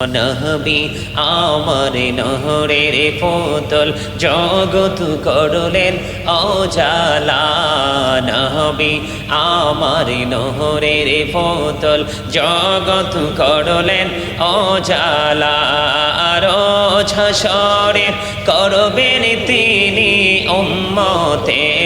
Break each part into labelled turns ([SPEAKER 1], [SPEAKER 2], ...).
[SPEAKER 1] নহবি আমার নহরের পুতল জগত করলেন অজালা। নহবি আমার নহরের পুতল জগত করলেন অজালা। হাসরে করবেন তিনি উম্মতের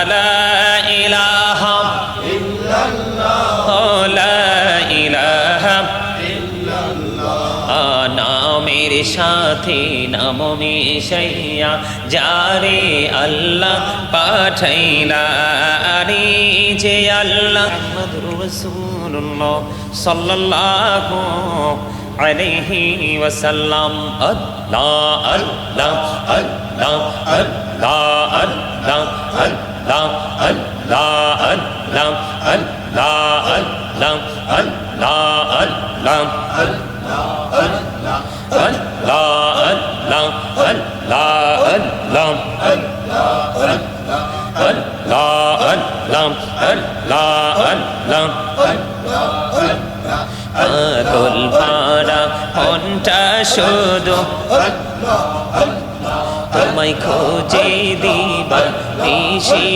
[SPEAKER 1] সাথে নাম মিশাইয়া যারে আল্লাহ পাঠাইলা আরে যে আল্লাহ রসুল্লাহ সাল্লাল্লাহু আলাইহি ওয়াসাল্লাম আল্লাহ আল্লাহ আল্লাহ আল্লাহ আল্লাহ আল্লাহ আল্লাহ আল্লাহ আল্লাহ আল্লাহ আল্লাহ আল্লাহ আল্লাহ আল্লাহ পাগল পাড়া মনটা শুধু তোমায় খোঁজে দিবা নিশি।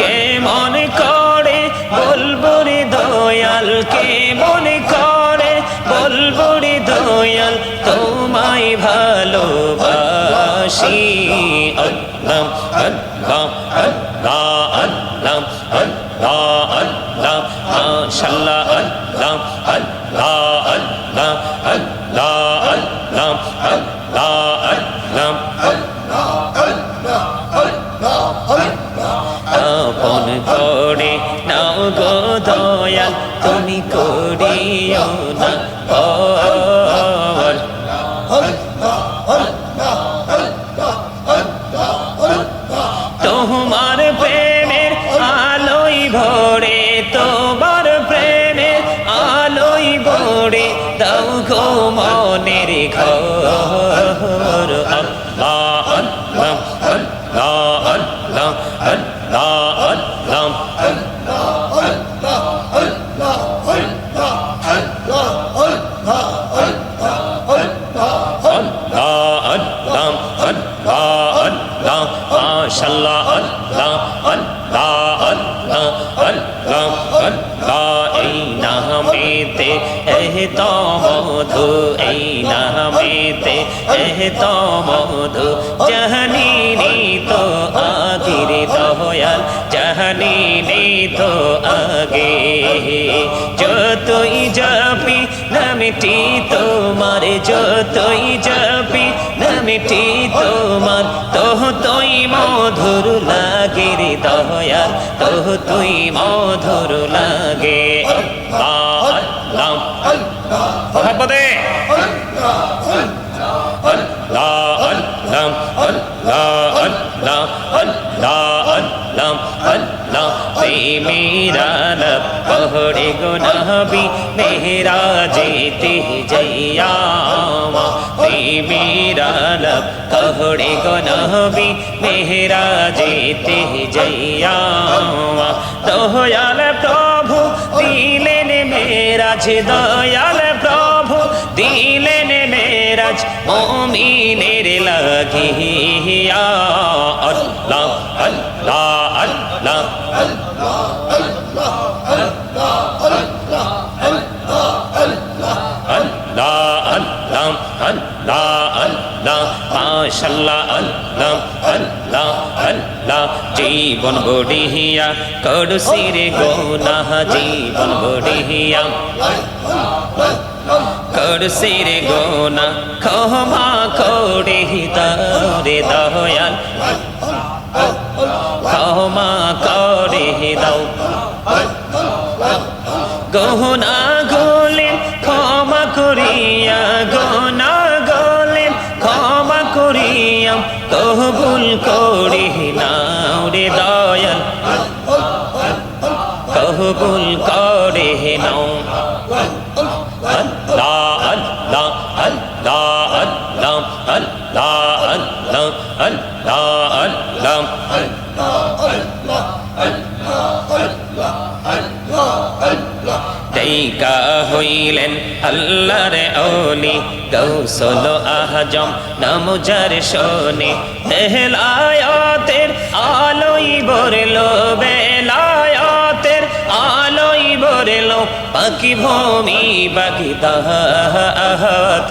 [SPEAKER 1] কেমন করে lam an lam an la an lam an la an lam mashallah an lam an la an lam an এই নামেতে এহ তো মধু এই নামেতে এহ তো মধু জাহানি তো আগির দয়াল জাহানি তো আগে। যতই যাবি নামটি তোমার, যতই যাবি নামটি তোমার মধুর দয়া তো তুই মধুর লাগে পদে লা লা লা লা লা লা আল্লাহ প্রেমেরা লব পহড়ে গো নবী মেহরা যেতে যাইয়া প্রেমেরা লব পহড়ে গো নবী মেহরা যেতে যাইয়া দয়াল প্রভু দিলেন মেরাজ, দয়াল প্রভু দিলেন মেরাজ মমিনের লাগিয়া আল্লাহ আল্লাহ আল্লাহ মাশাল্লাহ আল্লাহ আল্লাহ আল্লাহ জীবন বড়িয়া করসির গোনা জীবন বড়িয়া করছি রে গোনা, ক্ষমা করে তারে দয়াল। ক্ষমা করে দাও। গহনা গোলে ক্ষমা করে করিয়া গোনা গলেন, ক্ষমা করিয়া কবুল করি নাও রে দয়াল। কবুল করে নাও। দায়িকা হইলেন রে অলি, কৌশল আহজম, নাম যার শোনে। দেহলায়াতের আলোই বরলো বেলায়াতের আলোই বরলো পাখি ভূমি বাকি দাহ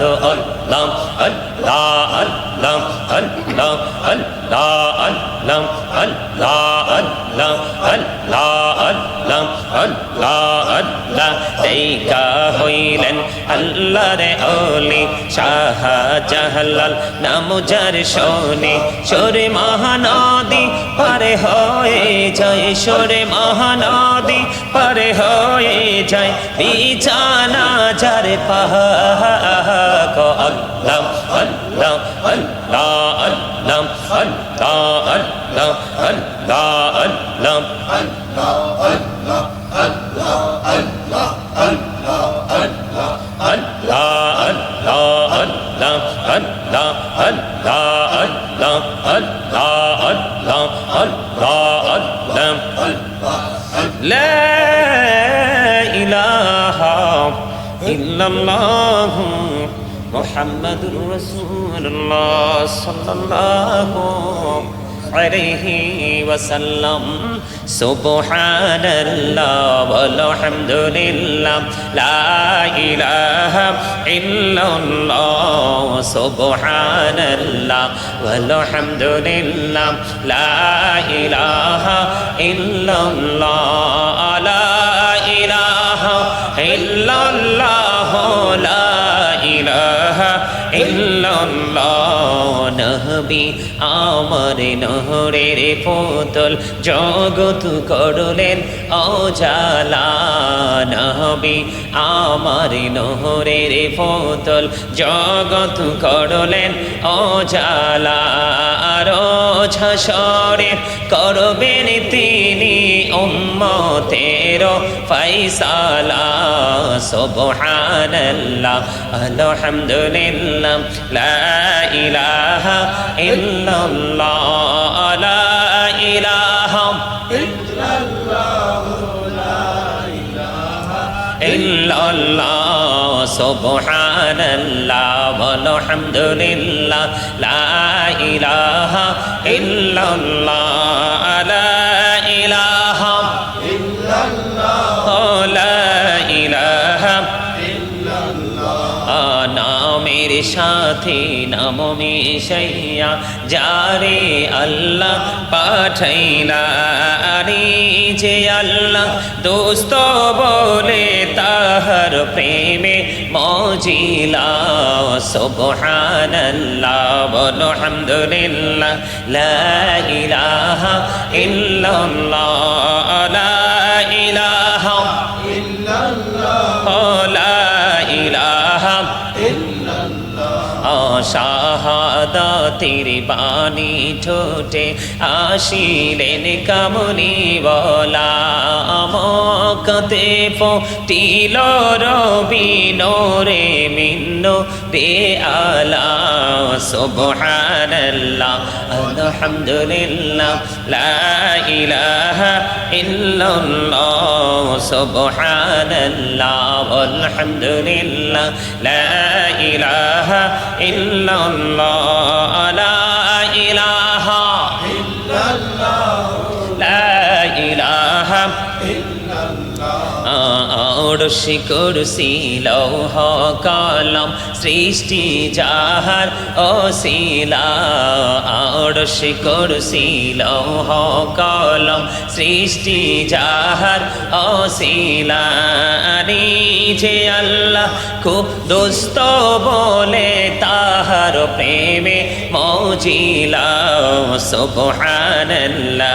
[SPEAKER 1] তো আল্লাহ আল্লাহ আল্লাহ আল্লাহ আল্লাহ আল্লাহ আল্লাহ আল্লাহ আল্লাহ আল্লাহ আল্লাহ আল্লাহ দেইকা হইলেন আল্লাহর অলি শাহ জাহলাল নামুজার শোনে সরে মহানদী পারে হয়ে যায় সরে মহানদী পারে হয়ে যায় বিছানা যার পাহা আল্লাহ আল্লাহ আল্লাহ আল্লাহ আল্লাহ আল্লাহ আল্লাহ আল্লাহ আল্লাহ আল্লাহ আল্লাহ আল্লাহ আল্লাহ আল্লাহ আল্লাহ আল্লাহ আল্লাহ আল্লাহ لا إله إلا الله محمد رسول الله صلى الله عليه ইলাহা ইল্লাল্লাহ মুহাম্মাদুর রাসূলুল্লাহ সাল্লাল্লাহু আলাইহি ওয়াসাল্লাম সুবহানাল্লাহ আলহামদুলিল্লাহ লা ইলাহা ইল্লাল্লাহ সুবহানাল্লাহ নহবি আমার নহরের পোতল জগত করলেন অজালা নহবি আমার নহরের পোতল জগত করলেন অজালা। রছাসরে করবেন তিনি উম্মতের ফাইসালা সুবহানাল্লাহ, আলহামদুলিল্লাহ, লা ইলাহা ইল্লাল্লাহ, লা ইলাহা ইল্লাল্লাহ, সুবহানাল্লাহ walhamdulillah লা ইলাহা ইল্লাল্লাহ, লা ইলাহা সাথে নাম মিশাইয়া যারে আল্লাহ পাঠাইলা। আরে যে আল্লাহ দোস্ত বলে তাহার প্রেমে মজিলা। সুবহানাল্লাহ বলো হামদুলিল্লাহ লা ইলাহা ইল্লাল্লাহ লা ইলাহা ইল্লাল্লাহ। লা শাহাদাতের বাণী ঠোঁটে আসিলেন কামনি বলা আমকতে ফটিল রবি নোরে মিন্ন রে আলা সুবহানাল্লাহ, আলহামদুলিল্লাহ, লা ইলাহা ইল্লাল্লাহ, সুবহানাল্লাহ, আলহামদুলিল্লাহ, লা ইলাহা ইল্লাল্লাহ, লা ইলাহা আড়শি কুরসি, লৌহ কলম, সৃষ্টি যাহার অশিলা। আড়শি কুরসি, লৌহ কলম, সৃষ্টি যাহার অশিলা। যে আল্লাহ খুব দোস্ত বলে তাহার প্রেমে মৌজিলা। সুবহানাল্লাহ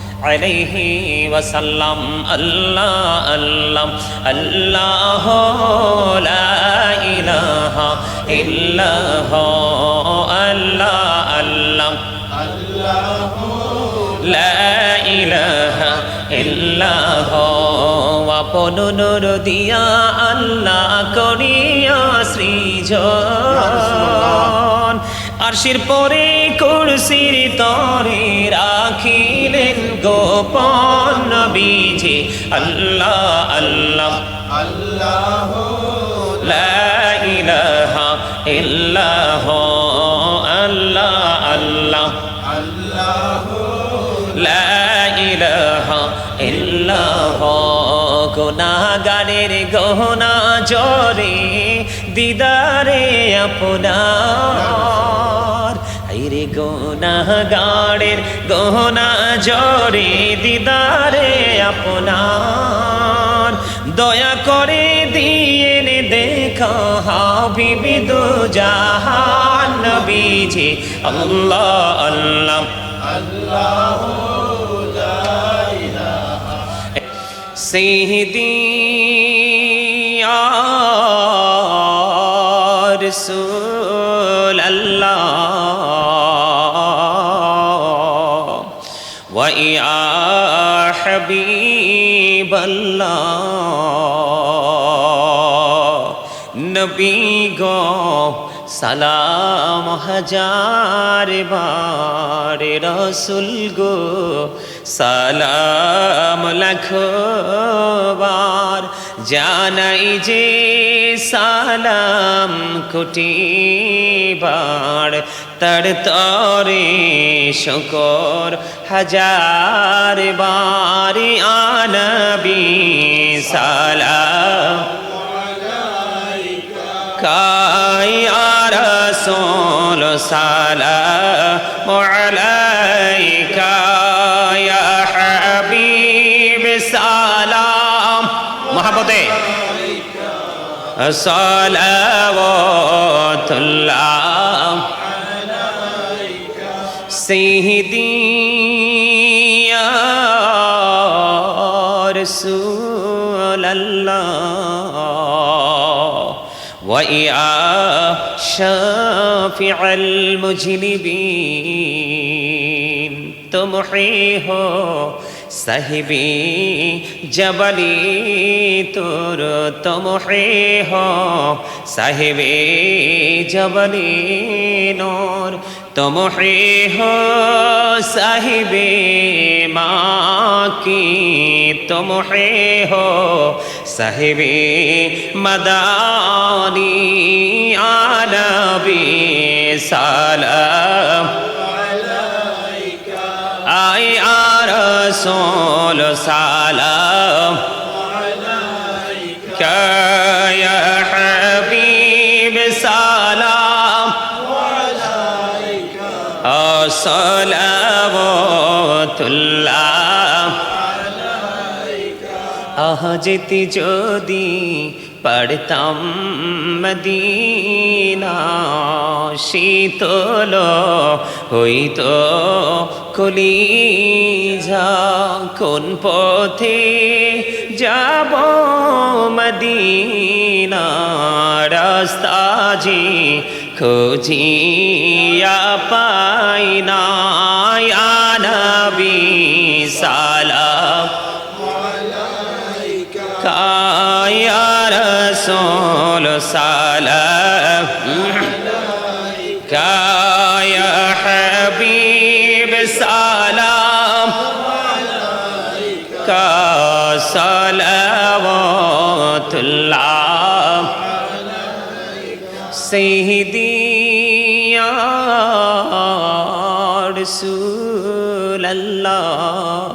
[SPEAKER 1] আলাইহি ওয়াসাল্লাম, আল্লাহ আল্লাহ আল্লাহ লা ইলাহা ইল্লাহ, আল্লাহ আল্লাহ। আল্লাহ লা ইলাহা ইল্লাহ, আপন নুর দিয়া আল্লাহ করিয়া সৃজন। আরশির পরে কুরসির তরে রাখিয়া গোপন নবীজি আল্লাহ আল্লাহ। লা ইলাহা ইল্লাহ আল্লাহ আল্লাহ। লা ইলাহা ইল্লাহ গহনা জরে দিদারে আপনার। গোনাগাড়ের গোনা জরে দিদারে আপনার। দয়া করে দিয়ে নে দেখা হাবিবি বিজে আল্লাহ আল্লাহ আল্লাহ। সেহদিয়া বল্লা নবী গো সালাম হাজার বার রসুল গো সালাম লাখবার জানাই যে সালাম কোটি বাড় তর তরে শকর হাজার বার আনবি সালাম। কাই রসুল সালাম আলাইকা ইয়া হাবিব সালাম। মহাবতে সালাওয়াতুল্লাহ। سيدي يا رسول الله وإيا شافع المجنبين تمحيه صاحبی جبلی تور تمحی ہو صاحبی جبلی نور তমহে হ সাহিবে মা কি তমহে হ সাহেবে মদানি আনবি সালাম। আই আর রসুল যেতে যদি পড়তাম মদিনা, শীতল হইতো কলিজা, কোন পথে যাব মদিনা? রাস্তা জি খোঁজিয়া পাই না والسلام عليك يا حبيب سلام. عليك صلوات الله. سيدي يا رسول الله.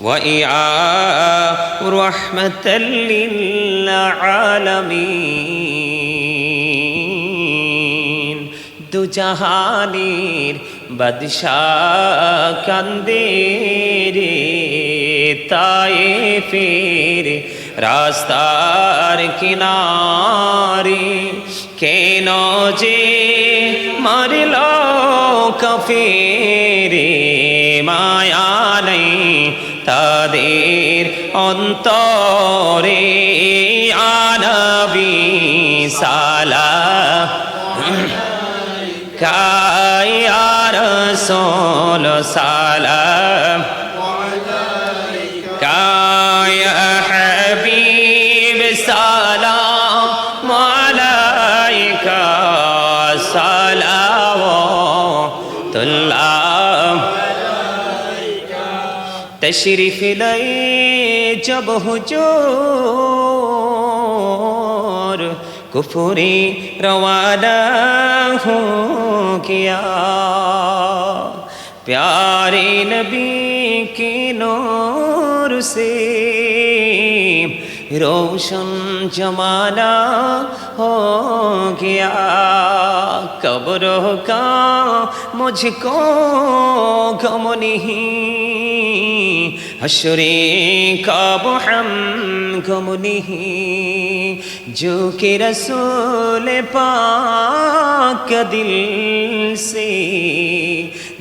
[SPEAKER 1] وإعانة رحمة للعالمين দু জাহানের বাদশাহ কান্দে রে তাই ফের রাস্তার কিনারে কেন যে মারিল কফেরে মায়া নেই তাদের অন্তরে আনবি সালা কায়া রসোল সালাম तशरीफ लाए जब हुजूर कुफुरी रवाना हो गया प्यारे नबी के नूर से रोशन जमाना हो गया कब्र का मुझको गम नहीं हशरे का हम गम नहीं, जो कि रसूल पाक दिल से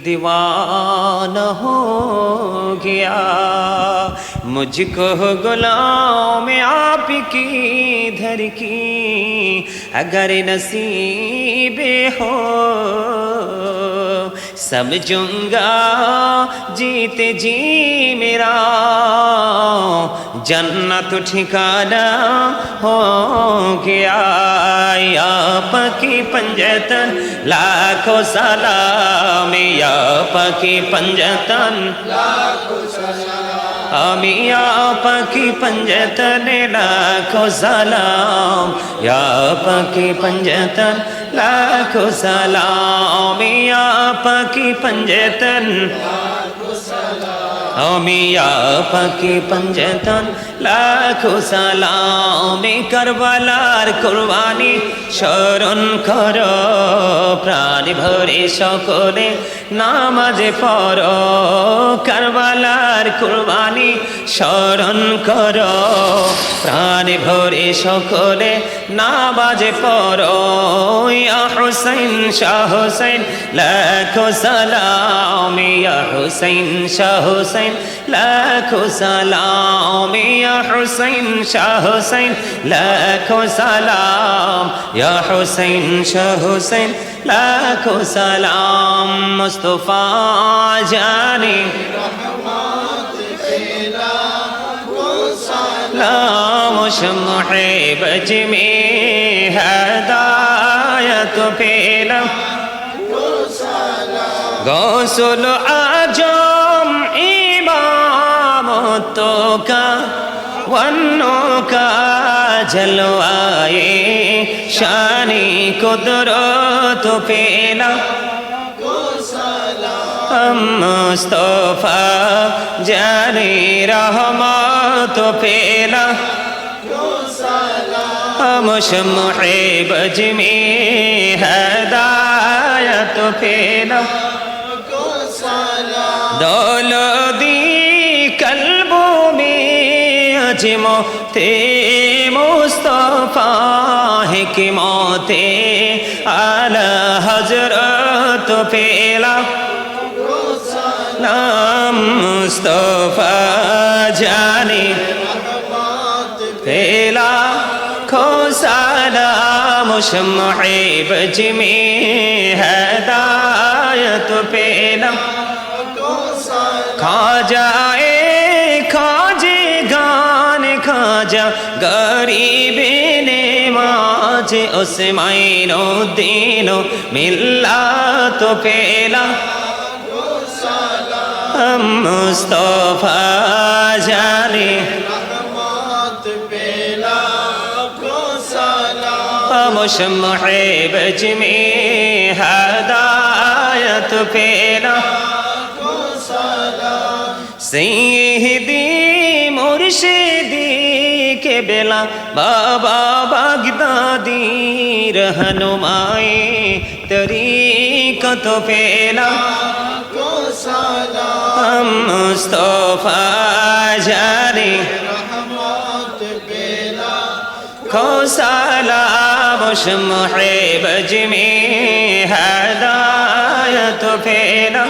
[SPEAKER 1] दीवाना हो गया। मुझको गुलाम आप की धर की अगर नसीब हो समझूँगा, जीते जी मेरा। जन्नत ठिकाना हो गया पकी पंजतन, लाखों सलाम या पकी पंजतन আমি পাখি পঞ্জতনে লাখো সালাম। ইয়া পাখি পঞ্জতন লাখো সালাম। ইয়া পাখি পঞ্জতন আমি পাখি পঞ্জতন লাখো সালামে করবালার কুরবানি স্মরণ কর, প্রাণ ভরে সকলে নামাজে পর করবালার কুরবানি স্মরণ কর, প্রাণ ভরে সকলে নামাজে পর হুসাইন, শাহ হুসাইন, লাখো সালাম হুসাইন, শাহ হুসাইন, লাখো সালাম يا حسين شاه حسين لك سلام. يا حسين شاه حسين لك سلام. مصطفى جاني. لا مش محب هدايا هداية غسل أجم إمام التوكا. वन्नो का जलवाए शानी कुदरत पेला मुस्तफा जाने रहमत पेला मुशमह बज में हदायत पेला दौलदी कल्बो में মতে মুস্তফা হেকিমতে আলা হজরত পেলা নাম মুস্তফা জানি। পেলা খোসালাম শমে বজমে হদায়ত পেলা। খাজা اسماعیل الدین تو پیلا مصطفی جانی مش محب جميع هداية فينا سيدي مرشد কেবেলা বাবা বাগদাদির হনুমায়ে তরিকত পেলা মুস্তফা জারি
[SPEAKER 2] खोसाला मुशमहे
[SPEAKER 1] बज में हदायत फेरा